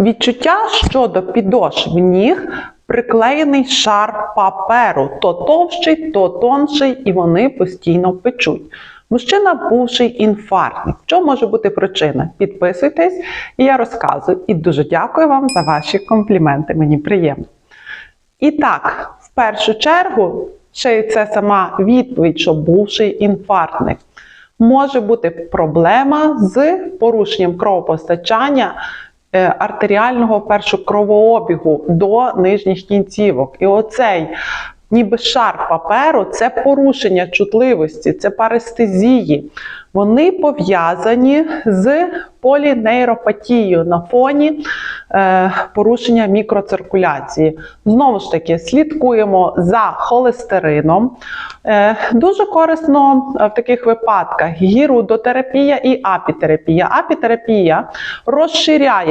Відчуття щодо підошв ніг приклеєний шар паперу, то товщий, то тонший, і вони постійно печуть. Мужчина бувший інфарктник. Що може бути причина? Підписуйтесь, і я розказую. І дуже дякую вам за ваші компліменти. Мені приємно. І так, в першу чергу, ще й це сама відповідь, що бувший інфарктник. Може бути проблема з порушенням кровопостачання артеріального першого кровообігу до нижніх кінцівок. І оцей ніби шар паперу це порушення чутливості, це парестезії. Вони пов'язані з полінейропатією на фоні е, порушення мікроциркуляції. Знову ж таки, слідкуємо за холестерином. Е, дуже корисно е, в таких випадках гірудотерапія і апітерапія. Апітерапія розширяє